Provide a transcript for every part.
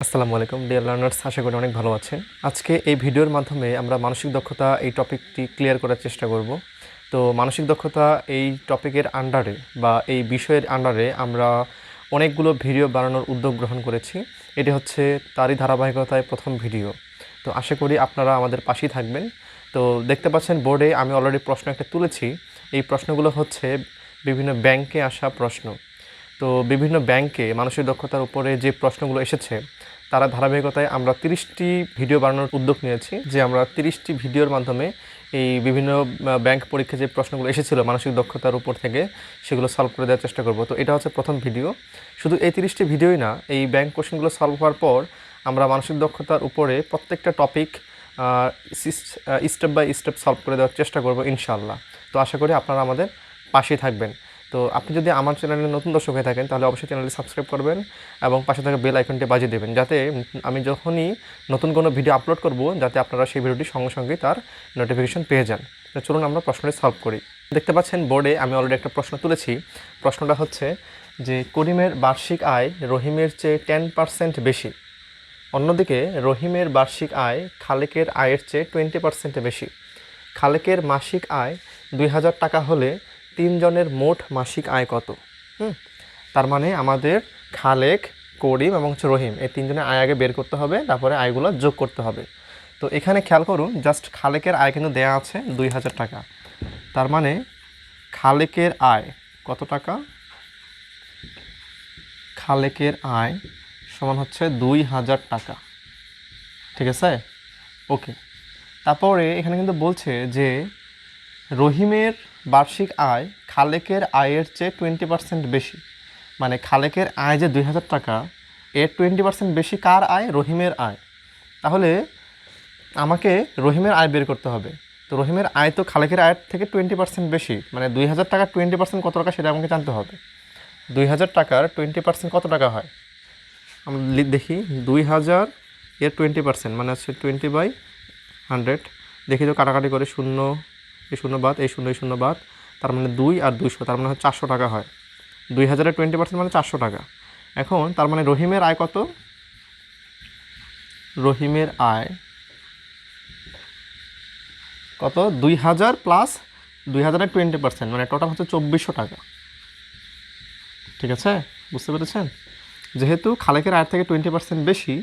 আসসালামু আলাইকুম dear learners আশা করি অনেক ভালো আছেন। আজকে এই ভিডিওর মাধ্যমে আমরা মানসিক দক্ষতা এই টপিকটি ক্লিয়ার করার চেষ্টা করব। তো মানসিক দক্ষতা এই টপিকের আন্ডারে বা এই বিষয়ের আন্ডারে আমরা অনেকগুলো ভিডিও বানানোর উদ্যোগ গ্রহণ করেছি। এটি হচ্ছে তারই ধারাবাহিকতায় প্রথম ভিডিও তো আশা করি আপনারা আমাদের পাশেই থাকবেন। তো দেখতে পাচ্ছেন বোর্ডে আমি অলরেডি প্রশ্ন একটা তুলেছি। এই প্রশ্নগুলো হচ্ছে বিভিন্ন ব্যাংকে আসা প্রশ্ন। তো বিভিন্ন ব্যাংকে মানসিক দক্ষতার উপরে যে প্রশ্নগুলো এসেছে তারা ধারাবাহিকতায় আমরা তিরিশটি ভিডিও বানানোর উদ্যোগ নিয়েছি, যে আমরা তিরিশটি ভিডিওর মাধ্যমে এই বিভিন্ন ব্যাংক পরীক্ষায় যে প্রশ্নগুলো এসেছিল মানসিক দক্ষতার উপর থেকে, সেগুলো সলভ করে দেওয়ার চেষ্টা করব। তো এটা হচ্ছে প্রথম ভিডিও। শুধু এই তিরিশটি ভিডিওই না, এই ব্যাংক কোশ্চেনগুলো সলভ হওয়ার পর আমরা মানসিক দক্ষতার উপরে প্রত্যেকটা topic step by step solve করে দেওয়ার চেষ্টা করব ইনশাআল্লাহ। তো আশা করি আপনারা আমাদের পাশেই থাকবেন। তো আপনি যদি আমার চ্যানেলে নতুন দর্শক হয়ে থাকেন, তাহলে অবশ্যই চ্যানেলটি সাবস্ক্রাইব করবেন এবং পাশে থাকা বেল আইকনটি বাজিয়ে দেবেন। যাতে আমি যখনই নতুন কোনো ভিডিও আপলোড করব, যাতে আপনারা সেই ভিডিওটি সঙ্গে সঙ্গেই তার নোটিফিকেশন পেয়ে যান। চলুন আমরা প্রশ্নটি সলভ করি। দেখতে পাচ্ছেন বোর্ডে আমি অলরেডি একটা প্রশ্ন তুলেছি। প্রশ্নটা হচ্ছে যে, করিমের বার্ষিক আয় রহিমের চেয়ে টেন পার্সেন্ট বেশি। অন্যদিকে, রহিমের বার্ষিক আয় খালেকের আয়ের চেয়ে টোয়েন্টি পার্সেন্টে বেশি। খালেকের মাসিক আয় দুই হাজার টাকা হলে তিনজনের মোট মাসিক আয় কত? হুম, তার মানে আমাদের খালেক, করিম এবং রহিম, এই তিনজনের আয় আগে বের করতে হবে, তারপরে আয়গুলো যোগ করতে হবে। তো এখানে খেয়াল করুন জাস্ট খালেকের আয় কিন্তু দেয়া আছে দুই হাজার টাকা। তার মানে খালেকের আয় কত টাকা? খালেকের আয় সমান হচ্ছে দুই হাজার টাকা। ঠিক আছে? ওকে। তারপরে এখানে কিন্তু বলছে যে রহিমের বার্ষিক আয় খালেকের আয়ের চেয়ে টোয়েন্টি পার্সেন্ট বেশি। মানে খালেকের আয় যে দুই হাজার টাকা, এর টোয়েন্টি পার্সেন্ট বেশি কার আয়? রহিমের আয়। তাহলে আমাকে রহিমের আয় বের করতে হবে। তো রহিমের আয় তো খালেকের আয়ের থেকে টোয়েন্টি পার্সেন্ট বেশি। মানে দুই হাজার টাকার টোয়েন্টি পার্সেন্ট কত টাকা সেটা আমাকে জানতে হবে। দুই হাজার টাকার টোয়েন্টি পার্সেন্ট কত টাকা হয়? আমরা দেখি। দুই হাজার এর টোয়েন্টি পার্সেন্ট মানে হচ্ছে টোয়েন্টি বাই হান্ড্রেড দেখি তো কাটাকাটি করে শূন্য এই শূন্য বাদ, এই শূন্য এই শূন্য বাদ, তার মানে দুই আর দুইশো, তার মানে চারশো টাকা হয়। দুই হাজারের টোয়েন্টি পার্সেন্ট মানে চারশো টাকা। এখন তার মানে রহিমের আয় কত? রহিমের আয় কত? দুই হাজার প্লাস দুই হাজারের টোয়েন্টি পার্সেন্ট মানে টোটাল হচ্ছে চব্বিশশো টাকা। ঠিক আছে? বুঝতে পেরেছেন? যেহেতু খালেকের আয়ের থেকে টোয়েন্টি পার্সেন্ট বেশি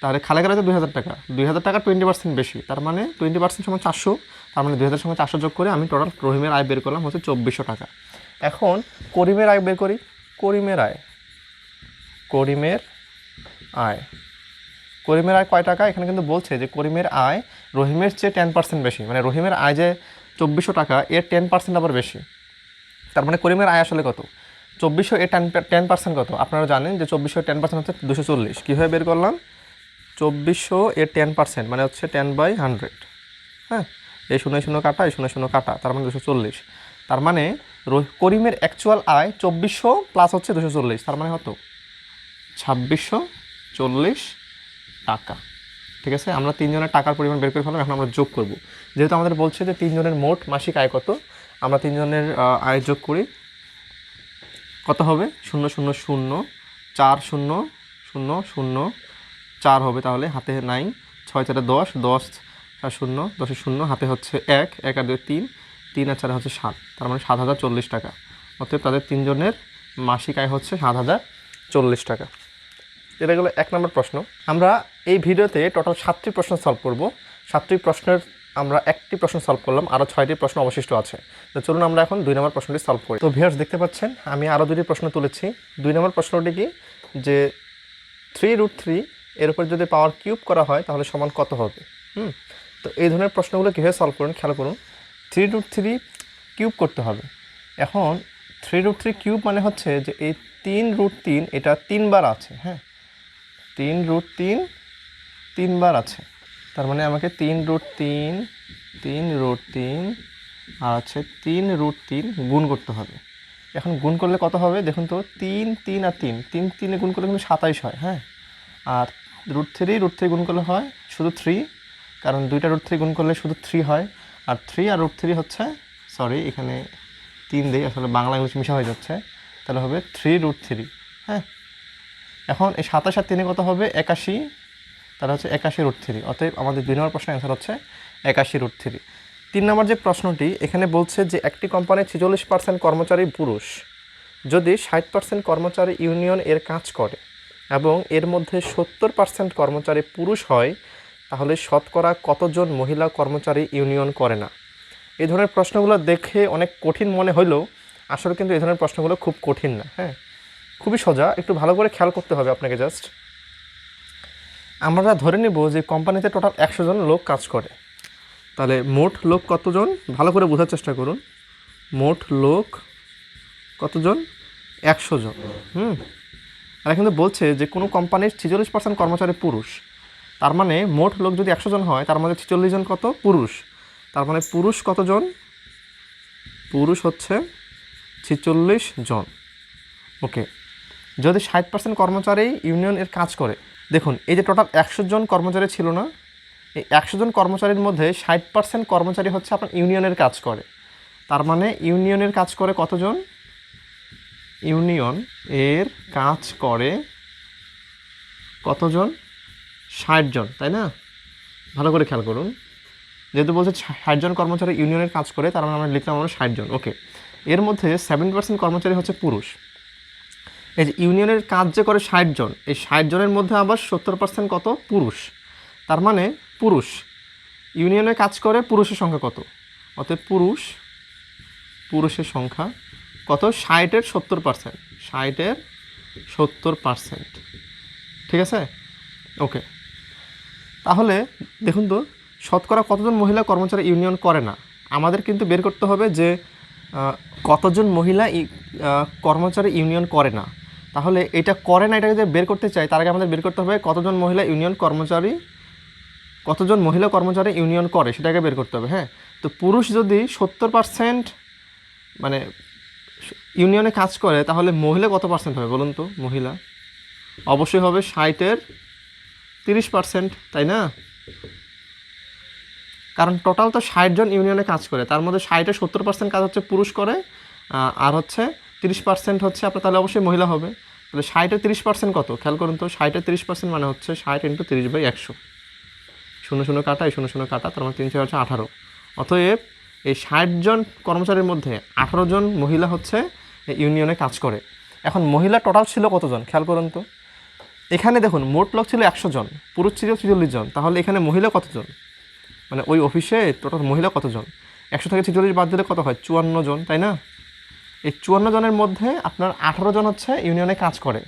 তাহলে খালেকের আছে দুই হাজার টাকা। দুই হাজার টাকা টোয়েন্টি পার্সেন্ট বেশি। তার মানে টোয়েন্টি পার্সেন্ট সমান চারশো। তার মানে দুই হাজার সঙ্গে চারশো যোগ করে আমি টোটাল রহিমের আয় বের করলাম হচ্ছে চব্বিশশো টাকা। এখন করিমের আয় বের করি। করিমের আয়। করিমের আয়। করিমের আয় কয় টাকা? এখানে কিন্তু বলছে যে করিমের আয় রহিমের চেয়ে টেন পার্সেন্ট বেশি। মানে রহিমের আয় যে চব্বিশশো টাকা, এর টেন পার্সেন্ট আবার বেশি। তার মানে করিমের আয় আসলে কত? চব্বিশশো এর টেন টেন পার্সেন্ট কত? আপনারা জানেন যে চব্বিশশো টেন পার্সেন্ট হচ্ছে দুশো চল্লিশ। কীভাবে বের করলাম? চব্বিশশো এর টেন পার্সেন্ট মানে হচ্ছে টেন বাই হান্ড্রেড হ্যাঁ? এই শূন্য শূন্য কাটা, এই শূন্য শূন্য কাটা, তার মানে দুশো চল্লিশ। তার মানে করিমের অ্যাকচুয়াল আয় চব্বিশশো প্লাস হচ্ছে দুশো চল্লিশ, তার মানে কত? ছাব্বিশশো চল্লিশ টাকা। ঠিক আছে? আমরা তিনজনের টাকার পরিমাণ বের করে ফেললাম এখন আমরা যোগ করব। যেহেতু আমাদের বলছে যে তিনজনের মোট মাসিক আয় কত, আমরা তিনজনের আয় যোগ করি, কত হবে? শূন্য শূন্য শূন্য, চার, শূন্য শূন্য শূন্য চার হবে তাহলে, হাতে নাই ছয় চারে দশ দশ চার শূন্য, দশের শূন্য, হাতে হচ্ছে এক এক আর দুই তিন তিন আর চারে হচ্ছে সাত, তার মানে সাত হাজার চল্লিশ টাকা। অতএব তাদের তিনজনের মাসিক আয় হচ্ছে সাত হাজার চল্লিশ টাকা। এটা গেলো এক নম্বর প্রশ্ন। আমরা এই ভিডিওতে টোটাল সাতটি প্রশ্ন সলভ করব। সাতটি প্রশ্নের আমরা একটি প্রশ্ন সলভ করলাম, আরও ছয়টি প্রশ্ন অবশিষ্ট আছে। তো চলুন আমরা এখন দুই নম্বর প্রশ্নটি সলভ করি। তো ভিউয়ার্স দেখতে পাচ্ছেন, আমি আরও দুটি প্রশ্ন তুলেছি। দুই নম্বর প্রশ্নটি কি? যে থ্রি রুট থ্রি এর উপর যদি পাওয়ার কিউব করা হয়, তাহলে সমান কত হবে? হুম? তো এই ধরনের প্রশ্নগুলো কীভাবে সলভ করুন, খেয়াল করুন। থ্রি রুট থ্রি কিউব করতে হবে। এখন থ্রি রুট থ্রি কিউব মানে হচ্ছে যে এই তিন রুট তিন, এটা তিনবার আছে হ্যাঁ? তিন রুট তিন, তিনবার আছে। তার মানে আমাকে তিন রুট তিন তিন রুট তিন, আর হচ্ছে তিন রুট তিন গুণ করতে হবে। এখন গুণ করলে কত হবে? দেখুন তো, তিন তিন আর তিন। তিন, তিনে গুণ করলে কিন্তু সাতাইশ হয় হ্যাঁ? আর রুট থ্রি রুট থ্রি গুণ করলে হয় শুধু থ্রি কারণ দুইটা রুট থ্রি গুণ করলে শুধু থ্রি হয়। আর থ্রি আর রুট থ্রি হচ্ছে সরি এখানে তিন দেই আসলে বাংলা ইংলিশ মিশা হয়ে যাচ্ছে, তাহলে হবে থ্রি রুট থ্রি হ্যাঁ? এখন এই সাতাশ আর তিনে কত হবে? একাশি, তাহলে হচ্ছে একাশি রুট থ্রি অতএব আমাদের দুই নম্বর প্রশ্নের অ্যান্সার হচ্ছে একাশি রুট থ্রি তিন নম্বর যে প্রশ্নটি, এখানে বলছে যে একটি কোম্পানির ছেচল্লিশ পার্সেন্ট কর্মচারী পুরুষ, যদি ষাট পার্সেন্ট কর্মচারী ইউনিয়ন এর কাজ করে এবং এর মধ্যে সত্তর পার্সেন্ট কর্মচারী পুরুষ হয়, তাহলে শতকরা কতজন মহিলা কর্মচারী ইউনিয়ন করে না? এই ধরনের প্রশ্নগুলো দেখে অনেক কঠিন মনে হলেও আসলে কিন্তু এই ধরনের প্রশ্নগুলো খুব কঠিন না হ্যাঁ? খুবই সোজা, একটু ভালো করে খেয়াল করতে হবে আপনাকে জাস্ট আমরা ধরে নেব যে কোম্পানিতে টোটাল একশো জন লোক কাজ করে। তাহলে মোট লোক কতজন? ভালো করে বোঝার চেষ্টা করুন। মোট লোক কতজন? একশো জন, হুম? আর কিন্তু বলছে যে কোনো কোম্পানির ছেচল্লিশ পার্সেন্ট কর্মচারী পুরুষ। তার মানে মোট লোক যদি একশো জন হয়, তার মধ্যে ছেচল্লিশ জন কত? পুরুষ। তার মানে পুরুষ কতজন? পুরুষ হচ্ছে ছেচল্লিশ জন। ওকে যদি ষাট পার্সেন্ট কর্মচারী ইউনিয়ন এর কাজ করে, দেখুন, এই যে টোটাল একশো জন কর্মচারী ছিল না, এই একশো জন কর্মচারীর মধ্যে ষাট পার্সেন্ট কর্মচারী হচ্ছে আপনার ইউনিয়নের কাজ করে। তার মানে ইউনিয়নের কাজ করে কতজন? ইউনিয়ন এর কাজ করে কতজন? ষাট জন, তাই না? ভালো করে খেয়াল করুন। যেহেতু বলছে ষাট জন কর্মচারী ইউনিয়নের কাজ করে, তার মানে আমরা লিখলাম আমরা ষাট জন ওকে এর মধ্যে সেভেন্টি পার্সেন্ট কর্মচারী হচ্ছে পুরুষ। এই যে ইউনিয়নের কাজ যে করে ষাট জন, এই ষাট জনের মধ্যে আবার সত্তর পার্সেন্ট কত? পুরুষ। তার মানে পুরুষ। ইউনিয়নে কাজ করে পুরুষের সংখ্যা কত? অতএব পুরুষ, পুরুষের সংখ্যা কত? ষাটের সত্তর পার্সেন্ট ষাটের সত্তর পার্সেন্ট ঠিক আছে? ওকে। তাহলে দেখুন তো, শতকরা কতজন মহিলা কর্মচারী ইউনিয়ন করে না? আমাদের কিন্তু বের করতে হবে যে কতজন মহিলা কর্মচারী ইউনিয়ন করে না। তাহলে এটা করে না, এটাকে যে বের করতে চাই তার আগে আমাদের বের করতে হবে কতজন মহিলা ইউনিয়ন কর্মচারী, কতজন মহিলা কর্মচারী ইউনিয়ন করে, সেটাকে বের করতে হবে হ্যাঁ? তো পুরুষ যদি সত্তর পার্সেন্ট মানে ইউনিয়নে কাজ করে, তাহলে মহিলা কত পার্সেন্ট হবে বলুন তো, মহিলা? অবশ্যই হবে ষাটের তিরিশ পার্সেন্ট তাই না? কারণ টোটাল তো ষাট জন ইউনিয়নে কাজ করে, তার মধ্যে ষাটের সত্তর পার্সেন্ট কাজ হচ্ছে পুরুষ করে আর হচ্ছে তিরিশ পার্সেন্ট হচ্ছে আপনার, তাহলে অবশ্যই মহিলা হবে। তাহলে ষাটের তিরিশ পার্সেন্ট কত? খেয়াল করুন তো ষাটের তিরিশ পার্সেন্ট মানে হচ্ছে ষাট ইন্টু তিরিশ বাই একশো। শূন্য শূন্য কাটা এই শূন্য শূন্য কাটা, তার মানে তিনশো হচ্ছে আঠারো। অতএব এই ষাট জন কর্মচারীর মধ্যে আঠারো জন মহিলা হচ্ছে ইউনিয়নে কাজ করে। এখন মহিলা টোটাল ছিল কতজন? খেয়াল করুন তো। এখানে দেখুন, মোট লোক ছিল একশো জন, পুরুষ ছিল ছেচল্লিশ জন। তাহলে এখানে মহিলা কতজন? মানে ওই অফিসে টোটাল মহিলা কতজন? একশো থেকে ছেচল্লিশ বাদ দিলে কত হয়? চুয়ান্ন জন, তাই না? এই চুয়ান্ন জনের মধ্যে আপনার আঠারো জন হচ্ছে ইউনিয়নে কাজ করে।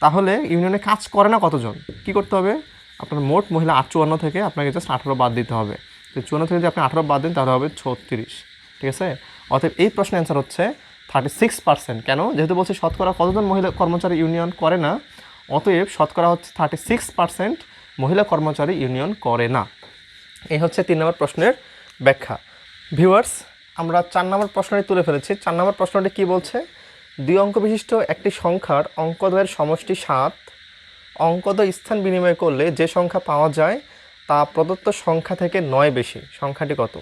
তাহলে ইউনিয়নে কাজ করে না কতজন? কি করতে হবে? আপনার মোট মহিলা আট চুয়ান্ন থেকে আপনাকে জাস্ট আঠারো বাদ দিতে হবে। তো চুয়ান্ন থেকে যদি আপনি আঠারো বাদ দিন, তাহলে হবে ছত্রিশ। ঠিক আছে? অতএব এই প্রশ্নের অ্যান্সার হচ্ছে থার্টি সিক্স পার্সেন্ট কেন? যেহেতু বলছে শতকরা কতজন মহিলা কর্মচারী ইউনিয়ন করে না, অতএব শতকরা হচ্ছে থার্টি সিক্স পার্সেন্ট মহিলা কর্মচারী ইউনিয়ন করে না। এই হচ্ছে তিন নম্বর প্রশ্নের ব্যাখ্যা। ভিউয়ার্স আমরা চার নম্বর প্রশ্নটি তুলে ফেলেছি। চার নম্বর প্রশ্নটি কী বলছে? দুই অঙ্ক বিশিষ্ট একটি সংখ্যার অঙ্কদ্বয়ের সমষ্টি সাত। অঙ্কদ্বয় স্থান বিনিময় করলে যে সংখ্যা পাওয়া যায় তা প্রদত্ত সংখ্যা থেকে নয় বেশি। সংখ্যাটি কত?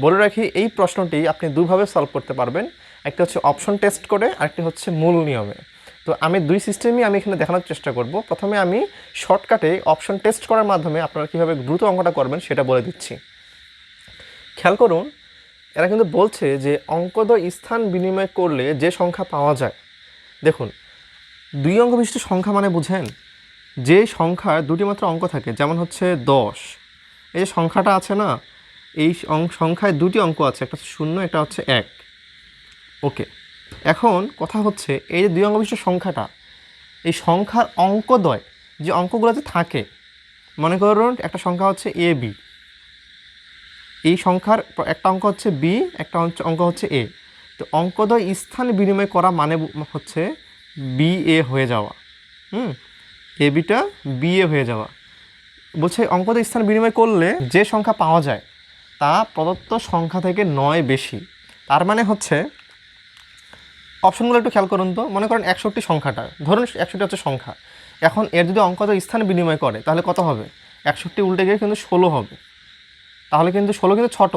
বলে রাখি, এই প্রশ্নটি আপনি দুভাবে সলভ করতে পারবেন। একটা হচ্ছে অপশন টেস্ট করে, আরেকটি হচ্ছে মূল নিয়মে। তো আমি দুই সিস্টেমই আমি এখানে দেখানোর চেষ্টা করব। প্রথমে আমি শর্টকাটে অপশন টেস্ট করার মাধ্যমে আপনারা কীভাবে দ্রুত অঙ্কটা করবেন সেটা বলে দিচ্ছি। খেয়াল করুন, এরা কিন্তু বলছে যে অঙ্কদ্বয় স্থান বিনিময় করলে যে সংখ্যা পাওয়া যায়। দেখুন, দুই অঙ্ক বিশিষ্ট সংখ্যা মানে বুঝেন? যে সংখ্যার দুটি মাত্র অঙ্ক থাকে, যেমন হচ্ছে দশ, এই যে সংখ্যাটা আছে না, এই সংখ্যায় দুটি অঙ্ক আছে, একটা হচ্ছে শূন্য, একটা হচ্ছে এক। ওকে, এখন কথা হচ্ছে এই যে দুই অঙ্ক বিশিষ্ট সংখ্যাটা, এই সংখ্যার অঙ্কদ্বয় যে অঙ্কগুলোতে থাকে, মনে করুন একটা সংখ্যা হচ্ছে এ, বি। এই সংখ্যার একটা অঙ্ক হচ্ছে বি, একটা অঙ্ক হচ্ছে এ। তো অঙ্কদ্বয় স্থান বিনিময় করা মানে হচ্ছে বি, এ হয়ে যাওয়া। হুম? এ বিটা বি এ হয়ে যাওয়া। বলছে অঙ্কদ্বয় স্থান বিনিময় করলে যে সংখ্যা পাওয়া যায়, তা প্রদত্ত সংখ্যা থেকে নয় বেশি। তার মানে হচ্ছে, অপশনগুলো একটু খেয়াল করুন তো, মনে করেন একষট্টি সংখ্যাটা। ধরুন একষট্টি হচ্ছে সংখ্যা। এখন এর যদি অঙ্কত স্থান বিনিময় করে, তাহলে কত হবে? একষট্টি উল্টে গিয়ে কিন্তু ষোলো হবে। তাহলে কিন্তু ষোলো কিন্তু ছোট।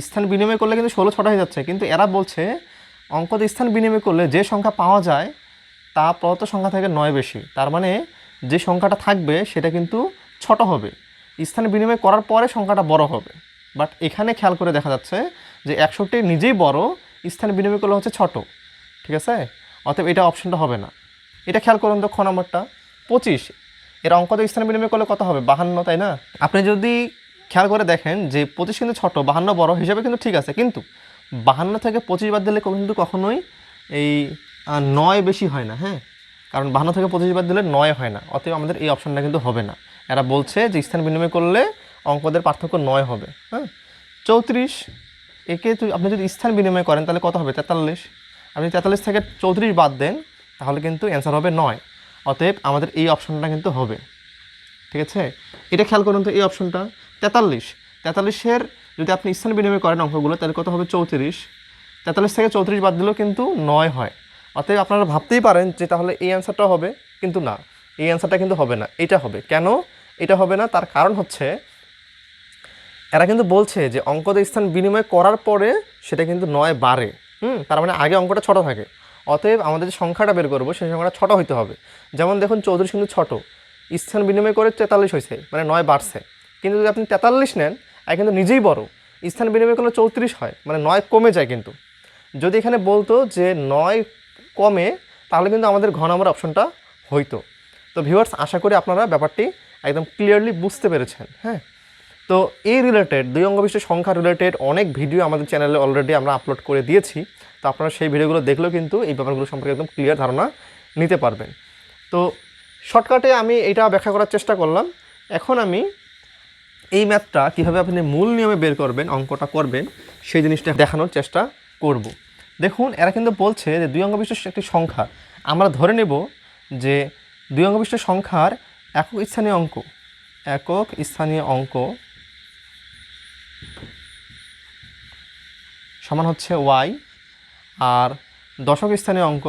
স্থান বিনিময় করলে কিন্তু ষোলো ছোট হয়ে যাচ্ছে। কিন্তু এরা বলছে, অঙ্কত স্থান বিনিময় করলে যে সংখ্যা পাওয়া যায় তা প্রদত্ত সংখ্যা থেকে নয় বেশি। তার মানে যে সংখ্যাটা থাকবে, সেটা কিন্তু ছোট হবে। স্থানে বিনিময় করার পরে সংখ্যাটা বড় হবে। বাট এখানে খেয়াল করে দেখা যাচ্ছে যে একষট্টি নিজেই বড়, স্থানে বিনিময় করলে হচ্ছে ছোট। ঠিক আছে? অতএব এটা অপশনটা হবে না। এটা খেয়াল করুন তো খ নম্বরটা। পঁচিশ। এর অঙ্ক তো স্থানে বিনিময় করলে কত হবে? বাহান্ন, তাই না? আপনি যদি খেয়াল করে দেখেন যে পঁচিশ কিন্তু ছোট, বাহান্ন বড় হিসাবে কিন্তু ঠিক আছে। কিন্তু বাহান্ন থেকে পঁচিশ বাদ দিলে কিন্তু কখনোই এই নয় বেশি হয় না হ্যাঁ? কারণ বাহান্ন থেকে পঁচিশ বাদ দিলে নয় হয় না। অতএব আমাদের এই অপশনটা কিন্তু হবে না। এরা বলছে যে স্থান বিনিময় করলে অঙ্কদের পার্থক্য নয় হবে হ্যাঁ? চৌত্রিশ, একে আপনি যদি স্থান বিনিময় করেন তাহলে কত হবে? তেতাল্লিশ। আপনি তেতাল্লিশ থেকে চৌত্রিশ বাদ দেন, তাহলে কিন্তু অ্যান্সার হবে নয়। অতএব আমাদের এই অপশনটা কিন্তু হবে। ঠিক আছে? এটা খেয়াল করুন তো এই অপশনটা। তেতাল্লিশ। তেতাল্লিশের যদি আপনি স্থান বিনিময় করেন অঙ্কগুলো, তাহলে কত হবে? চৌত্রিশ। তেতাল্লিশ থেকে চৌত্রিশ বাদ দিলেও কিন্তু নয় হয়। অতএব আপনারা ভাবতেই পারেন যে তাহলে এই অ্যান্সারটা হবে, কিন্তু না। এই অ্যান্সারটা কিন্তু হবে না। এটা হবে। কেন? এটা হবে না, তার কারণ হচ্ছে, এরা কিন্তু বলছে যে অঙ্কদ স্থান বিনিময় করার পরে সেটা কিন্তু নয় বাড়ে হুম? তার মানে আগে অঙ্কটা ছোট থাকে। অতএব আমাদের যে সংখ্যাটা বের করব, সেই সংখ্যাটা ছোট হইতে হবে। যেমন দেখুন, চৌত্রিশ কিন্তু ছোট। স্থান বিনিময় করে তেতাল্লিশ হয়েছে মানে নয় বাড়ছে। কিন্তু যদি আপনি তেতাল্লিশ নেন আর কিন্তু নিজেই বড়। স্থান বিনিময় করলে চৌত্রিশ হয় মানে নয় কমে যায় কিন্তু। যদি এখানে বলতো যে নয় কমে, তাহলে কিন্তু আমাদের ঘ নম্বর অপশনটা হইতো। তো ভিউয়ার্স আশা করি আপনারা ব্যাপারটি একদম ক্লিয়ারলি বুঝতে পেরেছেন হ্যাঁ? তো এই রিলেটেড দুই অঙ্গ বিশিষ্ট সংখ্যা রিলেটেড অনেক ভিডিও আমাদের চ্যানেলে অলরেডি আমরা আপলোড করে দিয়েছি। তো আপনারা সেই ভিডিওগুলো দেখলেও কিন্তু এই ব্যাপারগুলো সম্পর্কে একদম ক্লিয়ার ধারণা নিতে পারবেন। তো শর্টকাটে আমি এটা ব্যাখ্যা করার চেষ্টা করলাম। এখন আমি এই ম্যাথটা কীভাবে আপনি মূল নিয়মে বের করবেন, অঙ্কটা করবেন, সেই জিনিসটা দেখানোর চেষ্টা করব। দেখুন, এরা কিন্তু বলছে যে দুই অঙ্গ বিশিষ্ট একটি সংখ্যা আমরা ধরে নেব যে দুই অঙ্গ বিশিষ্ট সংখ্যার একক স্থানীয় অঙ্ক। একক স্থানীয় অঙ্ক সমান হচ্ছে ওয়াই আর দশক স্থানীয় অঙ্ক,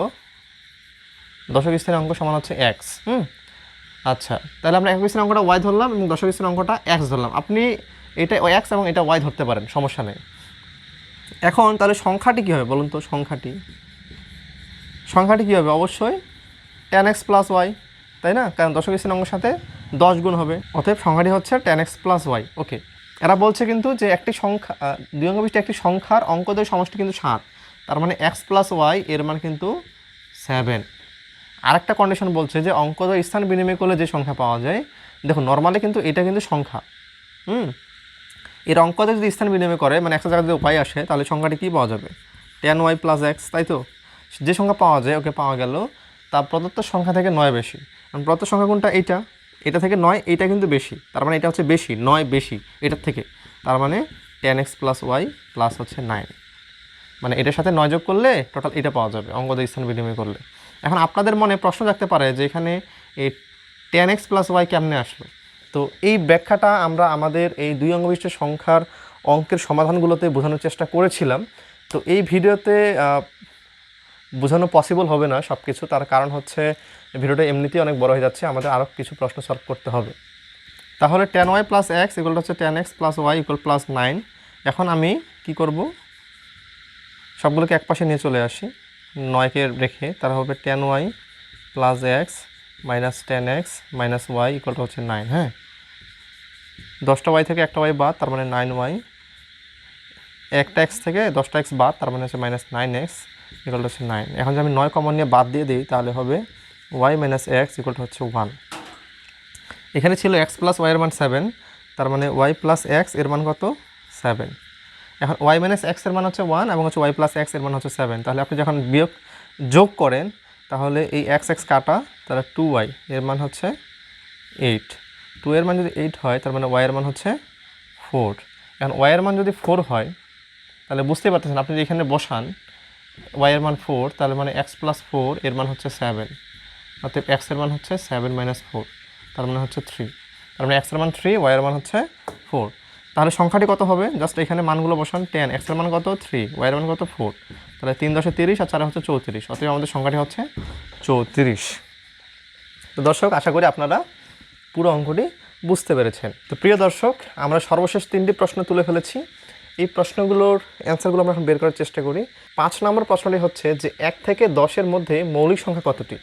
দশক স্থানীয় অঙ্ক সমান হচ্ছে এক্স হুম? আচ্ছা তাহলে আমরা একক স্থানীয় অঙ্কটা ওয়াই ধরলাম এবং দশক স্থানীয় অঙ্কটা এক্স ধরলাম। আপনি এটা এক্স এবং এটা ওয়াই ধরতে পারেন, সমস্যা নেই। এখন তাহলে সংখ্যাটি কী হবে বলুন তো, সংখ্যাটি? সংখ্যাটি কী হবে অবশ্যই টেন এক্স প্লাস ওয়াই তাই না? কারণ দশক স্থানীয় অঙ্কের সাথে দশ গুণ হবে। অতএব সংখ্যাটি হচ্ছে ten x plus y okay এরা বলছে কিন্তু যে একটি সংখ্যা দুই অঙ্ক বিশিষ্ট একটি সংখ্যার অঙ্কদের সমষ্টি কিন্তু সাত। তার মানে এক্স প্লাস ওয়াই এর মান কিন্তু সেভেন আরেকটা কন্ডিশন বলছে যে অঙ্কদের স্থান বিনিময় করলে যে সংখ্যা পাওয়া যায় দেখো নর্মালি কিন্তু এটা কিন্তু সংখ্যা, হুম? এর অঙ্কতে যদি স্থান বিনিময় করে মানে একটা জায়গায় যদি উপায় আসে, তাহলে সংখ্যাটি কী পাওয়া যাবে? টেন ওয়াই প্লাস এক্স তাই তো? যে সংখ্যা পাওয়া যায়, ওকে পাওয়া গেল তা প্রদত্ত সংখ্যা থেকে নয় বেশি। কারণ প্রদত্ত সংখ্যা কোনটা? এইটা। এটা থেকে নয় এটা কিন্তু বেশি। তার মানে এটা হচ্ছে বেশি, নয় বেশি এটার থেকে। তার মানে ten x plus y plus হচ্ছে নাইন মানে এটার সাথে নয় যোগ করলে টোটাল এটা পাওয়া যাবে অঙ্গদের স্থান বিনিময় করলে। এখন আপনাদের মনে প্রশ্ন থাকতে পারে যে এখানে এই টেন এক্স প্লাস ওয়াই কেমনে আসলো? তো এই ব্যাখ্যাটা আমরা আমাদের এই দুই অঙ্গবিষ্ট সংখ্যার অঙ্কের সমাধানগুলোতে বোঝানোর চেষ্টা করেছিলাম। তো এই ভিডিওতে বোঝানো পসিবল হবে না সব কিছু তার কারণ হচ্ছে, ভিডিওটা এমনিতেই অনেক বড় হয়ে যাচ্ছে। আমাদের আরও কিছু প্রশ্ন সলভ করতে হবে। তাহলে টেন ওয়াই প্লাস এক্স ইকুয়ালটা হচ্ছে ten x plus y equal plus nine এখন আমি কি করব? সবগুলোকে এক পাশে নিয়ে চলে আসি। নয়কে রেখে তারা হবে ten y plus x minus ten x minus y ইকুয়ালটা হচ্ছে নাইন হ্যাঁ? দশটা ওয়াই থেকে একটা ওয়াই বাদ, তার মানে নাইন ওয়াই। একটা এক্স থেকে দশটা এক্স বাদ, তার মানে হচ্ছে মাইনাস নাইন এক্স ইকুয়ালটা হচ্ছে নাইন। এখন যদি আমি নয় কমন নিয়ে বাদ দিয়ে দিই, তাহলে হবে ওয়াই মাইনাস এক্স ইকুয়ালটা হচ্ছে ওয়ান। এখানে ছিল এক্স প্লাস ওয়াইয়ের মান সেভেন, তার মানে ওয়াই প্লাস এক্সের মান কত? সেভেন। এখন ওয়াই মাইনাস এক্সের মান হচ্ছে ওয়ান এবং হচ্ছে ওয়াই প্লাস এক্সের মান হচ্ছে সেভেন। তাহলে আপনি যখন বিয়োগ যোগ করেন তাহলে এই এক্স এক্স কাটা, তাহলে টু ওয়াই এর মান হচ্ছে এইট টু এর মান যদি এইট হয়, তার মানে ওয়াই এর মান হচ্ছে ফোর এখন ওয়াই এর মান যদি ফোর হয়, তাহলে বুঝতেই পারতেছেন, আপনি যদি এখানে বসান ওয়াই এর মান ফোর তাহলে মানে এক্স প্লাস ফোর এর মান হচ্ছে সেভেন অর্থাৎ এক্সের মান হচ্ছে সেভেন মাইনাস ফোর তার মানে হচ্ছে থ্রি তার মানে এক্সের মান থ্রি ওয়াই এর মান হচ্ছে ফোর তাহলে সংখ্যাটি কত হবে? জাস্ট এখানে মানগুলো বসান টেন এক্সের মান কত? থ্রি ওয়াই এর মান কত? ফোর তাহলে তিন দশে তিরিশ আর চারে হচ্ছে চৌত্রিশ। অতএব আমাদের সংখ্যাটি হচ্ছে চৌত্রিশ। তো দর্শক, আশা করি আপনারা পুরো অঙ্কটি বুঝতে পেরেছেন। তো প্রিয় দর্শক, আমরা সর্বশেষ তিনটি প্রশ্ন তুলে ফেলেছি। এই প্রশ্নগুলোর অ্যান্সারগুলো আমরা এখন বের করার চেষ্টা করি। পাঁচ নম্বর প্রশ্নটি হচ্ছে যে এক থেকে দশের মধ্যে মৌলিক সংখ্যা কতটি?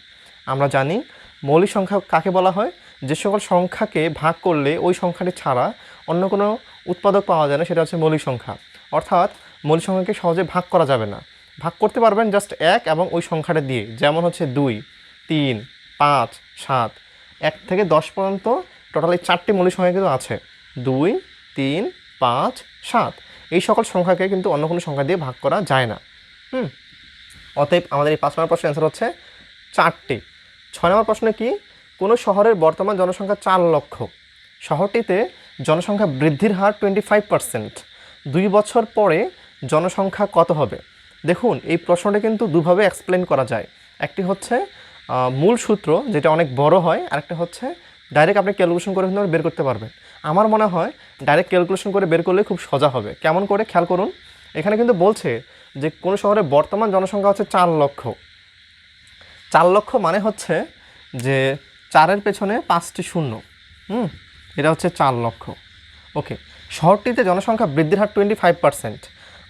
আমরা জানি মৌলিক সংখ্যা কাকে বলা হয়? যে সকল সংখ্যাকে ভাগ করলে ওই সংখ্যাটি ছাড়া অন্য কোনো উৎপাদক পাওয়া যায় না, সেটা হচ্ছে মৌলিক সংখ্যা। অর্থাৎ মৌলিক সংখ্যাকে সহজে ভাগ করা যাবে না। ভাগ করতে পারবেন জাস্ট এক এবং ওই সংখ্যাটা দিয়ে। যেমন হচ্ছে দুই, তিন, পাঁচ, সাত। এক থেকে দশ পর্যন্ত টোটাল এই চারটি মৌলিক সংখ্যা কিন্তু আছে। দুই, তিন, পাঁচ, সাত। এই সকল সংখ্যাকে কিন্তু অন্য কোনো সংখ্যা দিয়ে ভাগ করা যায় না। হুম? অতএব আমাদের এই পাঁচ নম্বর প্রশ্নের অ্যান্সার হচ্ছে চারটি। ছয় নম্বর প্রশ্ন কি? কোনো শহরের বর্তমান জনসংখ্যা চার লক্ষ। শহরটিতে জনসংখ্যা বৃদ্ধির হার টোয়েন্টি ফাইভ পার্সেন্ট দুই বছর পরে জনসংখ্যা কত হবে? দেখুন, এই প্রশ্নটা কিন্তু দুভাবে এক্সপ্লেন করা যায়। একটি হচ্ছে মূল সূত্র, যেটা অনেক বড় হয়, আরেকটা হচ্ছে ডাইরেক্ট আপনি ক্যালকুলেশন করে কিন্তু বের করতে পারবেন। আমার মনে হয় ডাইরেক্ট ক্যালকুলেশন করে বের করলে খুব সোজা হবে। কেমন করে? খেয়াল করুন। এখানে কিন্তু বলছে যে, কোনো শহরে বর্তমান জনসংখ্যা হচ্ছে চার লক্ষ। চার লক্ষ মানে হচ্ছে যে, চারের পেছনে পাঁচটি শূন্য। হুম? এটা হচ্ছে চার লক্ষ। ওকে, শহরটিতে জনসংখ্যা বৃদ্ধির হার টোয়েন্টি ফাইভ পার্সেন্ট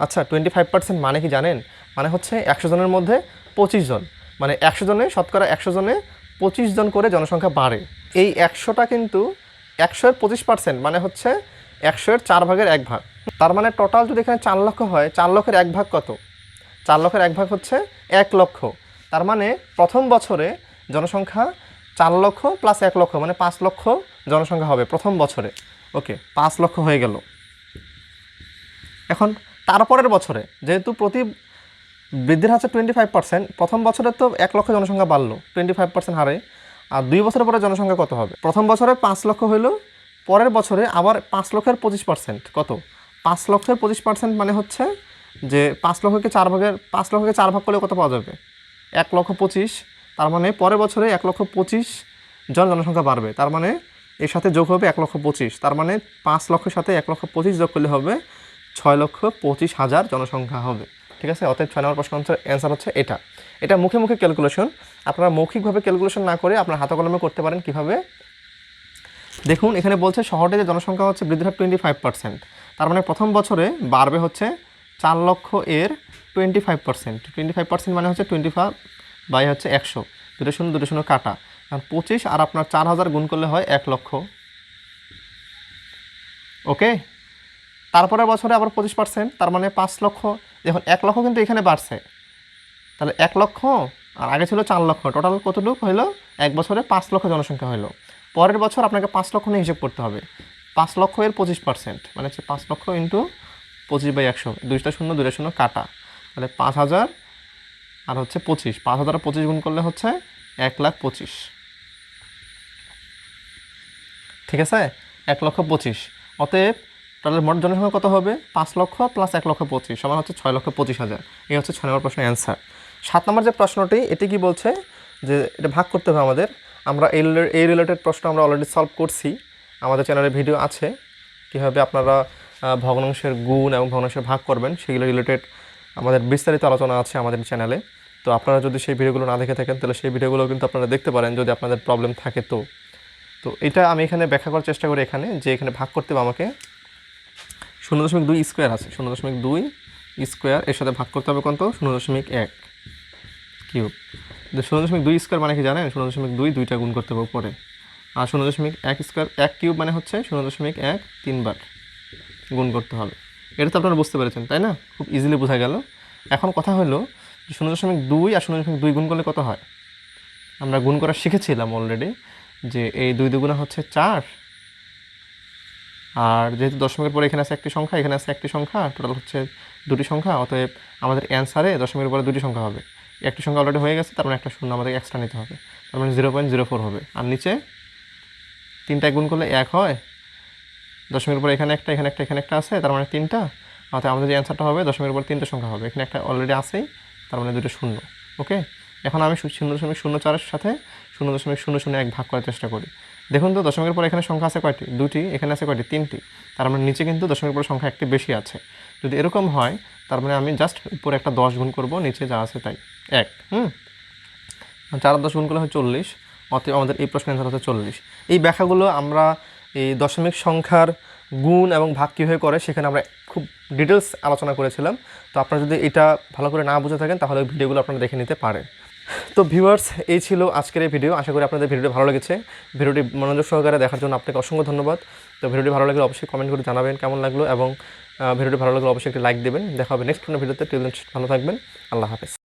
আচ্ছা টোয়েন্টি ফাইভ পার্সেন্ট মানে কি জানেন? মানে হচ্ছে একশো জনের মধ্যে পঁচিশ জন। মানে একশো জনে, শতকরা একশো জনে পঁচিশ জন করে জনসংখ্যা বাড়ে। এই একশোটা কিন্তু একশোর পঁচিশ পার্সেন্ট মানে হচ্ছে একশোর চার ভাগের এক ভাগ। তার মানে টোটাল যদি এখানে চার লক্ষ হয়, চার লক্ষের এক ভাগ কত? চার লক্ষের এক ভাগ হচ্ছে এক লক্ষ। তার মানে প্রথম বছরে জনসংখ্যা চার লক্ষ প্লাস এক লক্ষ মানে পাঁচ লক্ষ জনসংখ্যা হবে প্রথম বছরে। ওকে, পাঁচ লক্ষ হয়ে গেল। এখন তারপরের বছরে, যেহেতু প্রতি বৃদ্ধির হার টোয়েন্টি ফাইভ পার্সেন্ট প্রথম বছরে তো এক লক্ষ জনসংখ্যা বাড়লো টোয়েন্টি ফাইভ পার্সেন্ট হারে। আর দুই বছরের পরে জনসংখ্যা কত হবে? প্রথম বছরে পাঁচ লক্ষ হইল, পরের বছরে আবার পাঁচ লক্ষের পঁচিশ পার্সেন্ট কত? পাঁচ লক্ষের পঁচিশ পার্সেন্ট মানে হচ্ছে যে পাঁচ লক্ষকে চার ভাগের, পাঁচ লক্ষকে চার ভাগ করলে কত পাওয়া যাবে? এক লক্ষ পঁচিশ, তার মানে পরের বছরে এক লক্ষ পঁচিশ জন জনসংখ্যা বাড়বে। তার মানে এর সাথে যোগ হবে এক লক্ষ পঁচিশ। তার মানে পাঁচ লক্ষের সাথে এক লক্ষ পঁচিশ যোগ করলে হবে ছয় লক্ষ পঁচিশ হাজার জনসংখ্যা হবে। ঠিক আছে? অতএব ছয় নম্বর প্রশ্ন অ্যান্সার হচ্ছে এটা। এটা মুখে মুখে ক্যালকুলেশন আপনারা মৌখিকভাবে ক্যালকুলেশন না করে আপনার হাতে কলমে করতে পারেন কীভাবে? দেখুন, এখানে বলছে শহরে যে জনসংখ্যা হচ্ছে বৃদ্ধি হার টোয়েন্টি ফাইভ পার্সেন্ট তার মানে প্রথম বছরে বাড়বে হচ্ছে চার লক্ষ এর twenty five percent twenty five percent মানে হচ্ছে টোয়েন্টি ফাইভ বাই হচ্ছে একশো। দুটো শূন্য দুটো শূন্য কাটা। আর পঁচিশ, আর আপনার চার হাজার গুণ করলে হয় এক লক্ষ। ওকে? তারপরের বছরে আবার পঁচিশ পার্সেন্ট, তার মানে পাঁচ লক্ষ। দেখুন, এক লক্ষ কিন্তু এখানে বাড়ছে। তাহলে এক লক্ষ, আর আগে ছিল চার লক্ষ। টোটাল কতটুকু হলো এক বছরে পাঁচ লক্ষ জনসংখ্যা হলো পরের বছর আপনাকে পাঁচ লক্ষ নিয়ে হিসেব করতে হবে। পাঁচ লক্ষ এর পঁচিশ পার্সেন্ট মানে হচ্ছে পাঁচ লক্ষ ইন্টু পঁচিশ বাই একশো। দুইটা শূন্য দুইটা শূন্য কাটা। তাহলে পাঁচ হাজার, আর হচ্ছে পঁচিশ। পাঁচ হাজার পঁচিশ গুণ করলে হচ্ছে এক লাখ পঁচিশ। ঠিক আছে? এক লক্ষ পঁচিশ। অতএব তাহলে মোট জনসংখ্যা কত হবে? পাঁচ লক্ষ প্লাস এক লক্ষ পঁচিশ, সমান হচ্ছে ছয় লক্ষ পঁচিশ হাজার। এই হচ্ছে ছয় নম্বর প্রশ্নের অ্যান্সার সাত নম্বর যে প্রশ্নটি, এটি কি বলছে? যে এটা ভাগ করতে হবে আমাদের। আমরা এই এই রিলেটেড প্রশ্ন আমরা অলরেডি সলভ করছি। আমাদের চ্যানেলে ভিডিও আছে। কীভাবে আপনারা ভগ্নাংশের গুণ এবং ভগ্নাংশের ভাগ করবেন, সেগুলো রিলেটেড আমাদের বিস্তারিত আলোচনা আছে আমাদের চ্যানেলে তো আপনারা যদি সেই ভিডিওগুলো না দেখে থাকেন, তাহলে সেই ভিডিওগুলো কিন্তু আপনারা দেখতে পারেন। যদি আপনাদের প্রবলেম থাকে তো। তো এটা আমি এখানে ব্যাখ্যা করার চেষ্টা করি এখানে, যে এখানে ভাগ করতে হবে আমাকে। শূন্য দশমিক দুই স্কোয়ার আছে, শূন্য দশমিক দুই স্কোয়ার, এর সাথে ভাগ করতে হবে কত? শূন্য দশমিক এক কিউব। শূন্য দশমিক দুই স্কোয়ার মানে কি জানেন? শূন্য দশমিক দুই দুইটা গুণ করতে হবে উপরে। আর শূন্য দশমিক এক স্কোয়ার, এক কিউব মানে হচ্ছে শূন্য দশমিক এক তিনবার গুণ করতে হবে। এটা তো আপনারা বুঝতে পেরেছেন, তাই না? খুব ইজিলি বোঝা গেল। এখন কথা হলো শূন্য দশমিক দুই আর শূন্য দশমিক দুই গুণ করলে কত হয়? আমরা গুণ করা শিখেছিলাম অলরেডি যে এই দুই দুগুণা হচ্ছে চার। আর যেহেতু দশমিকের পরে এখানে আছে একটি সংখ্যা, এখানে আছে একটি সংখ্যা টোটাল হচ্ছে দুটি সংখ্যা, অতএব আমাদের অ্যান্সারে দশমিকের পরে দুটি সংখ্যা হবে। একটি সংখ্যা অলরেডি হয়ে গেছে, তার মানে একটা শূন্য আমাদের এক্সট্রা নিতে হবে। তার মানে জিরো পয়েন্ট জিরো ফোর হবে। আর নিচে তিনটায় গুণ করলে এক হয়। দশমিকের পরে এখানে একটা এখানে একটা এখানে একটা আছে, তার মানে তিনটা। অর্থাৎ আমাদের যে অ্যান্সারটা হবে, দশমিকের পর তিনটা সংখ্যা হবে। এখানে একটা অলরেডি আছেই, তার মানে দুটো শূন্য। ওকে এখন আমি শূন্য দশমিক শূন্য চারের সাথে শূন্য দশমিক শূন্য শূন্য এক ভাগ করার চেষ্টা করি। দেখুন তো, দশমিকের পর এখানে সংখ্যা আছে কয়টি? দুটি, এখানে আছে কয়টি? তিনটি। তার মানে নিচে কিন্তু দশমিকের পর সংখ্যা একটি বেশি আছে। যদি এরকম হয়, তার মানে আমি জাস্ট উপরে একটা দশ গুণ করব, নিচে যা আছে তাই। এক, হুম? চার দশ গুণ করলে হয় চল্লিশ, অতএব আমাদের এই প্রশ্নের অ্যান্সার হচ্ছে চল্লিশ। এই ব্যাখ্যাগুলো আমরা এই দশমিক সংখ্যার গুণ এবং ভাগ কীভাবে করে, সেখানে আমরা খুব ডিটেলস আলোচনা করেছিলাম। তো আপনারা যদি এটা ভালো করে না বুঝে থাকেন, তাহলে ভিডিওগুলো আপনারা দেখে নিতে পারেন। তো ভিউয়ার্স এই ছিল আজকের এই ভিডিও আশা করি আপনাদের ভিডিওটি ভালো লেগেছে। ভিডিওটি মনোযোগ সহকারে দেখার জন্য আপনাকে অসংখ্য ধন্যবাদ। তো ভিডিওটি ভালো লাগলে অবশ্যই কমেন্ট করে জানাবেন কেমন লাগল এবং ভিডিওটি ভালো লাগলে অবশ্যই একটি লাইক দেবেন। দেখা হবে নেক্সট কোনো ভিডিওতে টিল ভালো থাকবেন। আল্লাহ হাফেজ।